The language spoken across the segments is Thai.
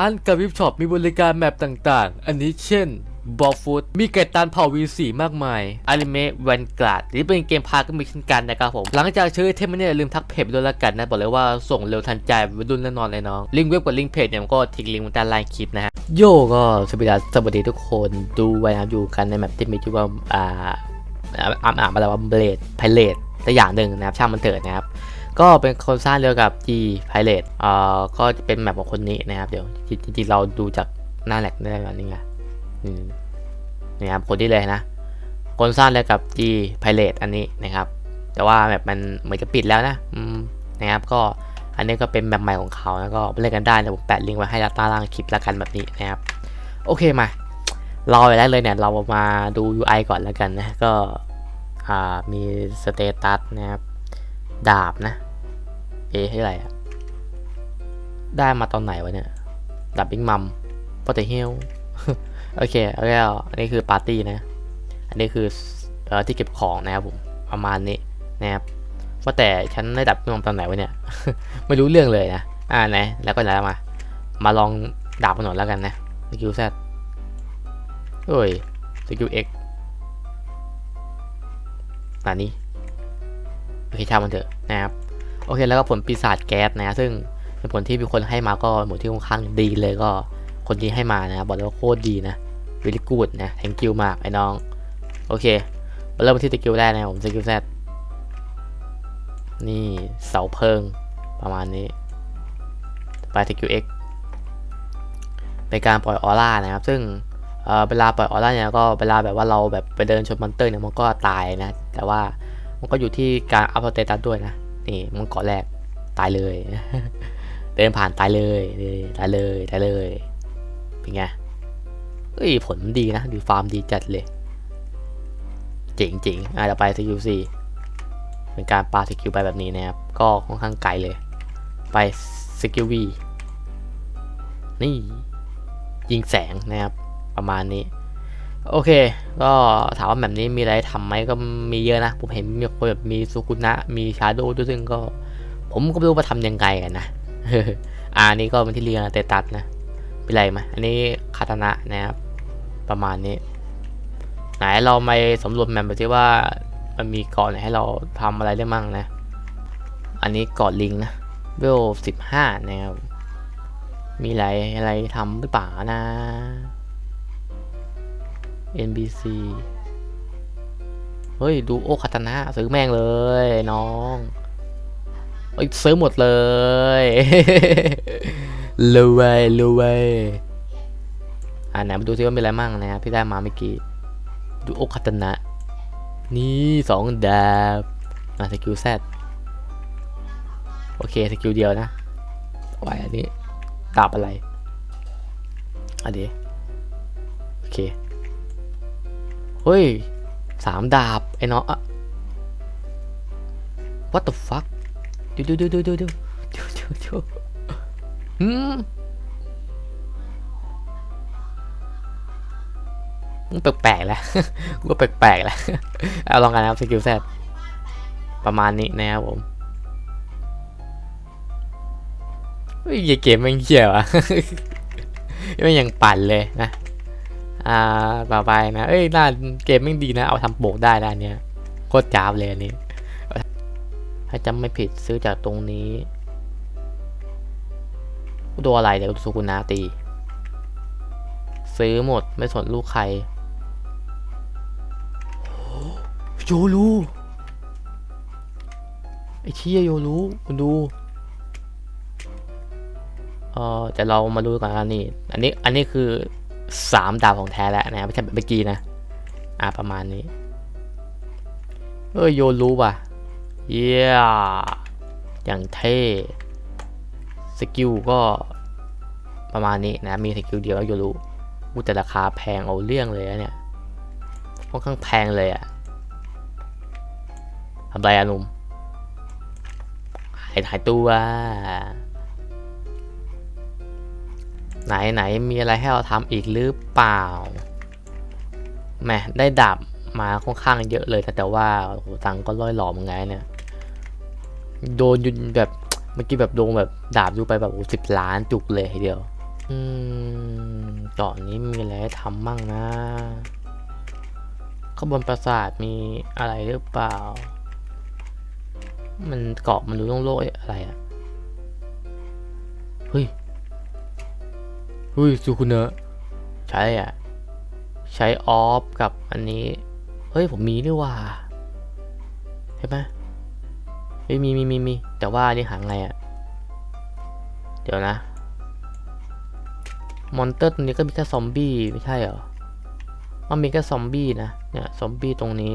ร้านกับวิบช็อปมีบริการแมปต่างๆ อันนี้เช่นบอฟูดมีไก่ตันเผ่า V4 มากมายอนิเมะแวนก a ดนี่เป็นเกมพาก็มีเช่นกันนะครับผม หลังจากซื้อเทมเนี่ยอย่าลืมทักเพจด้วยละกันนะ บอกเลยว่าส่งเร็วทันใจวัยรุ่นแน่นอนเลยน้อง ลิงก์เว็บกับลิงก์เพจเนี่ยก็ทิ้งลิงก์ไว้ใต้ล่างคลิปนะฮะ โยก็สวัสดีสวัสดีทุกคนดูไว้นะอยู่กันในแมปที่มีชื่อว่าอ่าอ่าอ่านอ่านมาแล้วว่าเบลดไพเรตแต่อย่างหนึ่งนะครับช่างมันเถิดนะครับ ก็เป็นคนสร้างเดียวกับ G Pilot เอ่อก็เป็นแมปของคนนี้นะครับ เดี๋ยวจริงๆเราดูจากหน้าแหลกได้แบบนี้ไงนี่นี่ครับคนที่เลยนะ คนสร้างเดียวกับ G Pilot อันนี้นะครับ แต่ว่าแบบมันเหมือนจะปิดแล้วนะอืมนะครับก็อันนี้ก็เป็นแบบใหม่ของเขาแล้วก็เล่นกันได้เดี๋ยวผมแปะลิงก์ไว้ให้ใต้ล่างคลิปล้วกันแบบนี้นะครับ โอเคมาเราไปได้เลยเนี่ย เรามาดู UI ก่อนแล้วกันนะ ก็มีสเตตัสนะครับ ดาบนะ เอให้อะไรอะได้มาตอนไหนวะเนี่ย ดาบบิ๊กมัมปอตเฮลโอเคแล้วอันนี้คือปาร์ตี้นะ อันนี้คือเอ่อที่เก็บของนะครับผม ประมาณนี้นะครับว่าแต่ฉันได้ดับบิ๊กมัมตอนไหนวะเนี่ย ไม่รู้เรื่องเลยนะ อ่าไหนแล้วก็แล้วมา มาลองดาบกันหน่อยแล้วกันนะสกิลแซดเอ้ยสกิลเอ็กอันนี้ โอเคช่างมันเถอะนะครับโอเคแล้วก็ผลปีศาจแก๊สนะซึ่งเป็นผลที่มีคนให้มาก็หมดที่ค่อนข้างดีเลยก็คนที่ให้มานะบอกเลยว่าโคตรดีนะ very good นะ thank you มากไอ้น้อง โอเคมาเริ่มที่สกิลแรกนะผมสกิลแซดนี่เสาเพิงประมาณนี้ไปสกิล X เป็นการปล่อยออร่านะครับ ซึ่งเเวลาปล่อยออร่าเนี่ยก็เวลาแบบว่าเราแบบไปเดินชนมอนเตอร์เนี่ยมันก็ตายนะ แต่ว่า มันก็อยู่ที่การอัพสเตตัสด้วยนะ นี่มันเกาะแรกตายเลย เดินผ่านตายเลยตายเลยตายเลย เป็นไงเอ้ยผลมันดีนะดูฟาร์มดีจัดเลย เจ๋งจริงอะเราไปสกิลสี่เป็นการปาสกิลไปแบบนี้นะครับ ก็ค่อนข้างไกลเลย ไปสกิลวีนี่ยิงแสงนะครับ ประมาณนี้ โอเค ก็ถามว่าแบบนี้มีอะไรทำไหมก็มีเยอะนะ ผมเห็นมีคนแบบมีสุกุนะ มีชาโดด้วยซึ่งก็ ผมก็ไม่รู้ว่าทำยังไงกันนะอ่านี่ก็เป็นที่เรียนเตตัสนะเป็นไรไหมอันนี้คาตานะนะครับ ประมาณนี้ ไหนเราไปสำรวจแมปไปที่ว่ามันมีเกาะไหนให้เราทำอะไรได้มั่งนะ อันนี้เกาะลิงนะเวลสิบห้านะครับ มีอะไรอะไรทำหรือเปล่านะ NBC เฮ้ย ดูโอคาตนะซื้อแม่งเลยน้องเอ้ยซื้อหมดเลยรวยรวยอ่าไหนมาดูซิว่ามีอะไรมั่งนะครับที่ได้มาเมื่อกี้ ดูโอคาตนะ นี่สองดาบมาสกิลแซดโอเคสกิลเดียวนะไหวอันนี้ดาบอะไรอันนี้โอเค เฮ้ยสามดาบ ไอ้เน้องอะ what the fuck ดูดูดูดูดูดูดูดูดูหืมมันแปลกๆแล้วก็แปลกๆแล้วเอาลองกันนะครับสกิลแซดประมาณนี้นะครับผมเฮ้ยเกมมันเกี่ยวอะไม่ยังปั่นเลยนะ อ่าต่อไปนะเอ้ยน่าเกมไม่งดีนะ เอาทำโบกได้นะอันเนี้ยโคตรจ้าบเลยอันนี้ถ้าจำไม่ผิดซื้อจากตรงนี้ตัวอะไรเดี๋ยวสุกุนาตี ซื้อหมดไม่สนลูกใครโยรูไอ้เชี่ยโยรูคุณดูเออแต่เรามาดูก่อนกันนี่ อันนี้อันนี้คือ สามดาวของแท้แล้วนะไม่ใช่แบบเมื่อกี้นะ อ่าประมาณนี้ เอ้ยโยรู้ป่ะ เยี่ยอย่างเท่ สกิลก็ประมาณนี้นะ มีสกิลเดียวแล้วโยรู้อู้แต่ราคาแพงเอาเรื่องเลยนะเนี่ยค่อนข้างแพงเลยอะทำไรอะหนุ่มหายหายตัว ไหนไหนมีอะไรให้เราทำอีกหรือเปล่าแมได้ดาบมาค่อนข้างเยอะเลยแต่แต่ว่าโอ้โหตังค์ก็ร้อยหลอมไงเนี่ยโดนยุนแบบเมื่อกี้แบบโดนแบบดาบดูไปแบบสิบล้านจุกเลยทีเดียวอืมเกาะนี้มีอะไรทำมั่งนะข้างบนปราสาทมีอะไรหรือเปล่า มันเกาะมันดูโล่งๆเอ๊ะอะไรอะเฮ้ย เฮ้ยซูคุเนะใช่อะ ใช้ออฟกับอันนี้ เฮ้ย ผมมีด้วยว่าเห็นไหมเฮ้ยมีมีมีมีแต่ว่าอันนี่หางไงอะ เดี๋ยวนะ มอนเตอร์ตัวนี้ก็มีแค่ซอมบี้ไม่ใช่เหรอ มันมีแค่ซอมบี้นะ เนี่ยซอมบี้ตรงนี้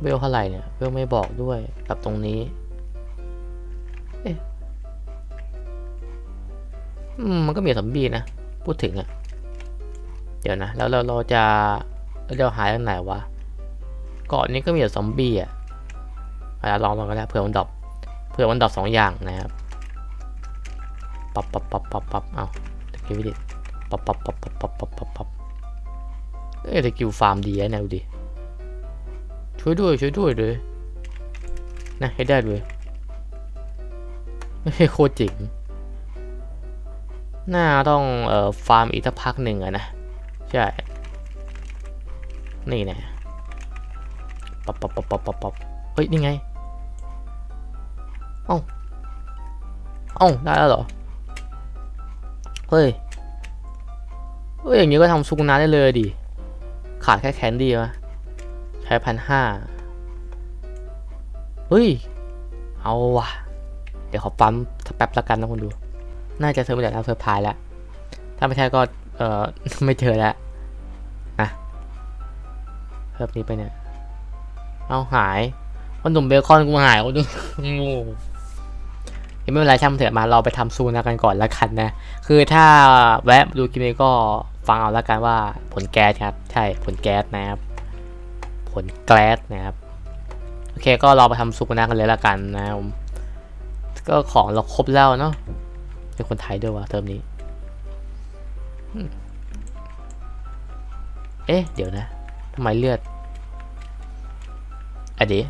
เวลเท่าไหร่เนี่ย เวลไม่บอกด้วยกับตรงนี้ มันก็มีซอมบีนะ พูดถึงอะเดี๋ยวนะ แล้วเราเราจะเราหายจากไหนวะเกาะนี้ก็มีแต่ซอมบี้อะอะลองลองกันแล้เผื่อมันดรอปเผื่อมันดรอปสองอย่างนะครับปับปับปับปับปับเอาตะกี้วิดิปับปับปับปับปับปับปับปับเอ้ตะกิ้วฟาร์มดีนะแนวดิช่วยด้วยช่วยด้วยเลยนะให้ได้ด้วยไม่ใช่โคตรเจ๋ง น่าต้องเอ่อฟาร์มอีกสักพักหนึ่งอะนะ ใช่ นี่นะปับปับปับปับปับปับเฮ้ย นี่ไง เอ้า เอ้า ได้แล้วเหรอ เฮ้ย เฮ้ย อย่างนี้ก็ทำซุกนาได้เลยดิ ขาดแค่แคนดี้วะใช้พันห้าเฮ้ย เอาว่ะ เดี๋ยวขอปั๊มสักแป๊บละกันนะคุณดู น่าจะเซอร์มาจากทางเซอร์ไพรส์แล้ว ถ้าไม่ใช่ก็เออไม่เจอแล้วนะเพิ่มนี้ไปเนี่ย เอาหายวันหนุ่มเบคอนกูหายกูดูยังไม่เป็นไรช่างเถอะมาเราไปทำซูนากันก่อนละกันนะ คือถ้าแวะดูคลิปนี้ก็ฟังเอาละกันว่าผลแก๊สครับ ใช่ผลแก๊สนะครับ ผลแก๊สนะครับ โอเคก็เราไปทำซูนากันเลยละกันนะผมก็ของเราครบแล้วเนาะ เป็นคนไทยด้วยวะเทอมนี้อืมเอ๊ะ เดี๋ยวนะทำไมเลือดอะเดี๋ยว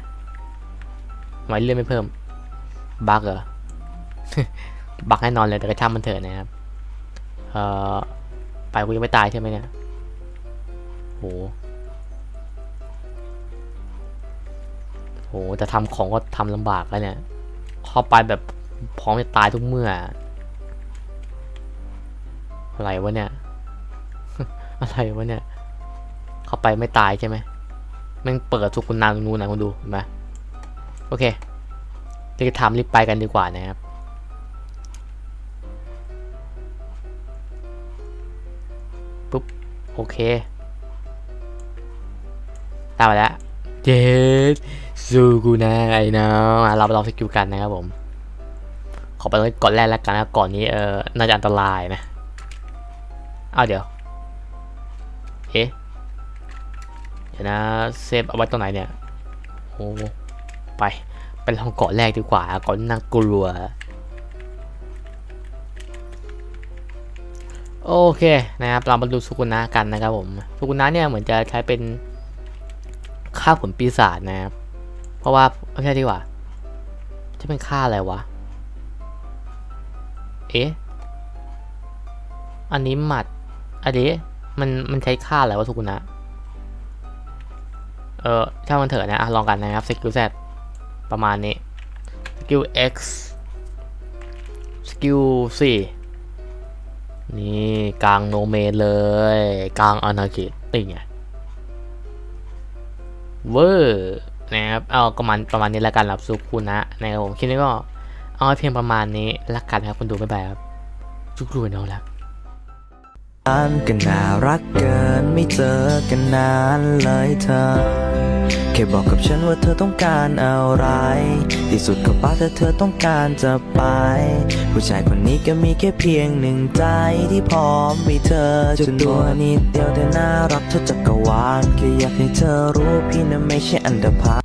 ทำไมเลือดไม่เพิ่ม บักเหรอ บักแน่นอนเลยแต่ก็ช่างมันเถอะนะครับ เอ่อ ไปกูยังไม่ตายใช่ไหมเนี่ยโหโหจะทำของก็ทำลำบากแล้วเนี่ยเข้าไปแบบพร้อมจะตายทุกเมื่อ อะไรวะเนี่ย อะไรวะเนี่ย เข้าไปไม่ตายใช่ไหมแมันเปิดทุกคนนานตรงนู้นนะคุณดูเห็นไหมโอเครีบทำรีบไปกันดีกว่านะครับ ปุ๊บ โอเค ตามมาแล้วเจสซูกูนะไอ้น้องอะเราไปลองสกิลกันนะครับผม ขอไปก่อนแรกแล้วกันนะก่อนนี้เออน่าจะอันตรายนะ อ้าวเดี๋ยว เอ๊ะ เดี๋ยวนะ เซฟเอาไว้ตรงไหนเนี่ยโอ้ไป ไปลองเกาะแรกดีกว่าเก่อนน่ากลัว โอเคนะครับ เรามาดูสุกุนะกันนะครับผม สุกุนะเนี่ยเหมือนจะใช้เป็นค่าผลปีศาจนะครับ เพราะว่าไม่ใช่ดีกว่า จะเป็นค่าอะไรวะ เอ๊ะ อันนี้หมัด อันนี้มันมันใช้ค่าอะไรวะทุกคนนะ เออถ้ามันเถอะนะอะลองกันนะครับสกิล Z ประมาณนี้สกิล X สกิล4นี่กลางโนเมนเลย กลางอาณาเขตนี่ไงเวอร์นะครับเอาประมาณประมาณนี้แล้วกันรับสุคุนะนะครับผมคลิปนี้ก็เอาไว้เพียงประมาณนี้ละกันครับคุณดูบ๊ายบายครับจุกรูนเอาละ กันก็น่ารักเกินไม่เจอกันนานเลยเธอ แค่บอกกับฉันว่าเธอต้องการอะไร ที่สุดก็ป้าแต่เธอต้องการจะไป ผู้ชายคนนี้ก็มีแค่เพียงหนึ่งใจที่พร้อมมีเธอจนตัวนิดเดียวแต่น่ารักเท่าจักรวาลแค่อยากให้เธอรู้พี่นั้นไม่ใช่อันดาพา